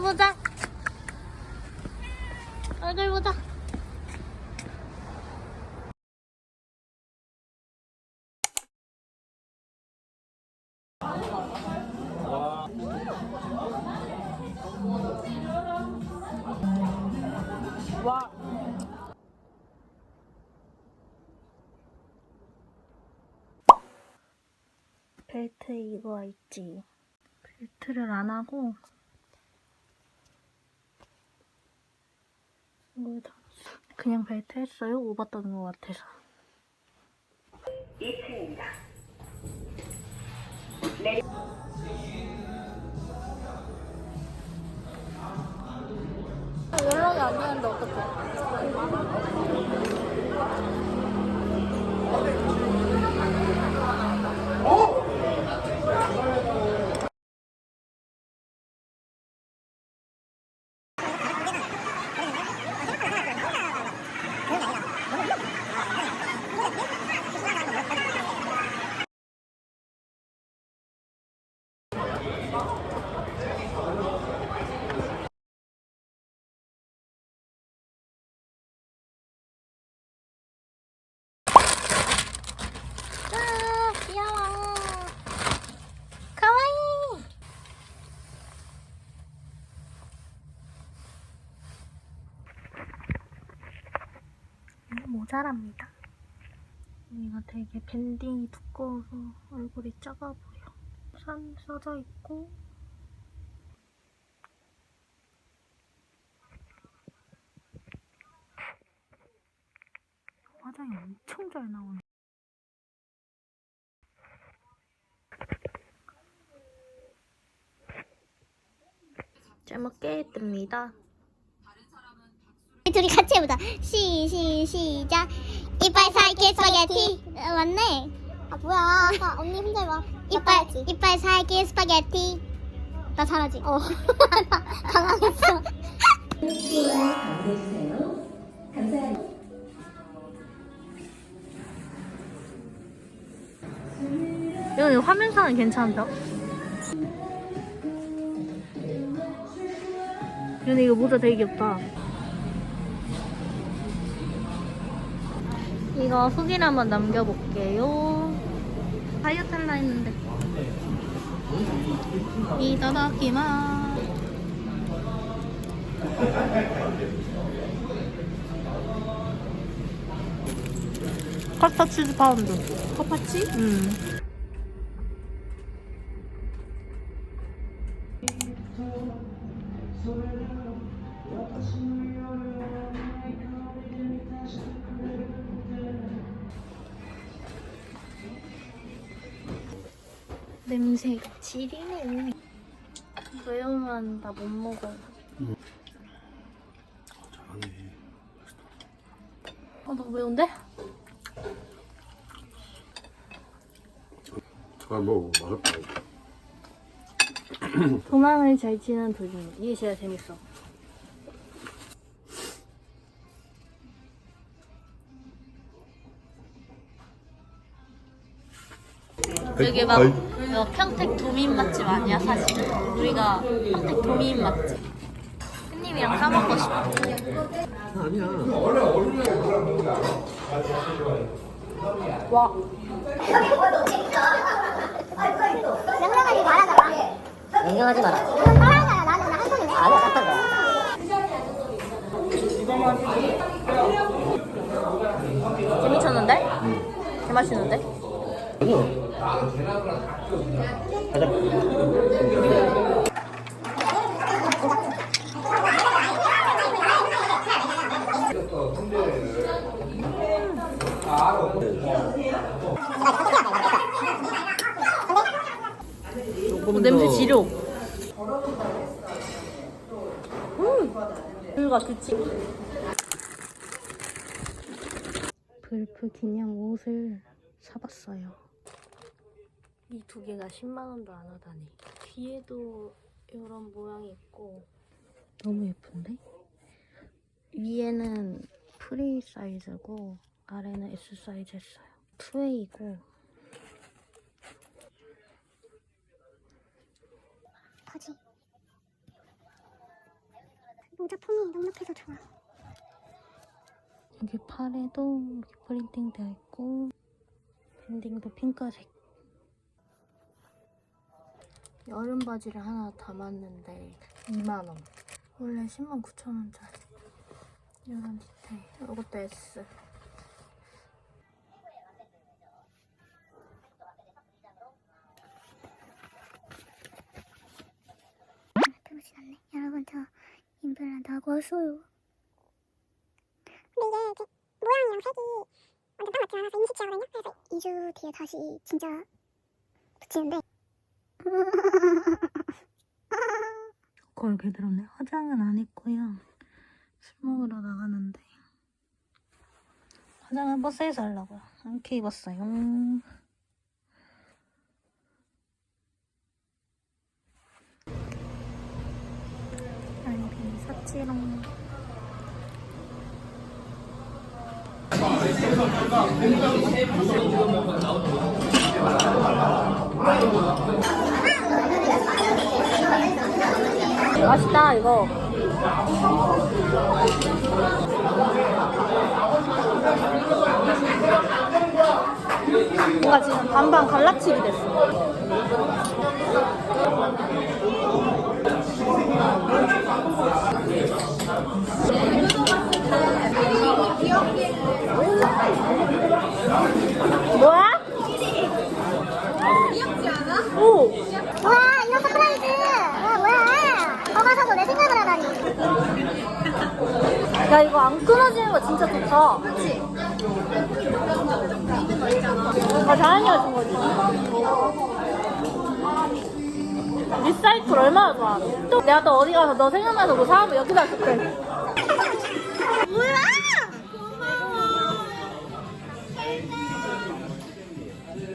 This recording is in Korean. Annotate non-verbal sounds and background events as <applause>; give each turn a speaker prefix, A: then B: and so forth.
A: 얼굴 보자. 얼굴 보자. 벨트 이거 있지. 벨트를 안 하고 이걸 다 그냥 벨트 했어요. 오버 떠는 것 같아서.
B: 2층입니다.
A: 연락이 안 되는데 어떡해. 모자랍니다. 얘가 되게 밴딩이 두꺼워서 얼굴이 작아 보여. 산 써져 있고. 화장이 엄청 잘 나오네. 잘 먹겠습니다.
C: 둘이 같이 해보자. 시, 시, 시작. 이빨 살기 스파게티. 아, 맞네. 아, 뭐야. 아까 언니 혼자 해봐. 이빨, 이빨 살기 스파게티. 나 잘하지? 어. <laughs> 강하겠어.
A: 이거 화면상은 괜찮다. 근데 이거 모자 되게 귀엽다. 이거 후기를 한번 남겨볼게요. 다이어트 할라 했는데. 이따다키마. 커터 치즈 파운드. 커파치? 응. 냄새가 지리네. 매우면 나못 먹어.
D: 잘하네.
A: 어, 너무 매운데?
D: 잘 먹어. 맛없다.
A: 도망을 잘 치는 도중. 이게 진짜 재밌어. 여기 막 이거 평택 도민 맛집 아니야 사실 우리가 평택 도민 맛집 햇님이랑 싸먹고 싶어
D: 아니야.
A: 와
C: 명령하지 말아라.
E: 명령하지 마라.
C: 따라하잖아. 나는 나한 손이네.
E: 아니야, 깜짝 거야.
A: 재미쳤는데? 개맛있는데?
D: 가자.
A: 어, 냄새 지려 음 불과 그치 불프 기념 옷을 사봤어요 이 두 개가 10만원도 안 하다니 뒤에도 이런 모양이 있고 너무 예쁜데? 위에는 프리 사이즈고 아래는 S 사이즈 했어요 2A이고
C: 바지. 모자 폼이 넉넉해서 좋아.
A: 여기 팔에도 이렇게 프린팅 되어 있고 밴딩도 핑크색 여름 바지를 하나 담았는데 2만원 원래 10만 9천원짜리 이런 디테일 이것도 S
C: 들어오진 않네. 여러분 저 임플란트 하고 왔어요. 근데 이게 그 모양이랑 색이 완전 딱 맞지 않아서 임시치하거든요. 그래서 2주 뒤에 다시 진짜 붙이는데
A: 거울 개들었네. 화장은 안 했고요. 술 먹으러 나가는데. 화장은 버스에서 하려고요. 이렇게 입었어요. 아이비 샀지롱 맛있다 이거. 뭔가 지금 반반 갈라치기 됐어 뭐야? 귀엽지 않아? 오!
C: 와 이거 서프라이즈! 와 뭐야? 거가서도 내 생각을 하다니.
A: 야 이거 안 끊어지는 거 진짜 좋다. 그렇지. 아 자연이가 준 거지. 리사이클 얼마나 좋아. 또 내가 또 어디 가서 너 생각나서 뭐 사면 여기다 줄게.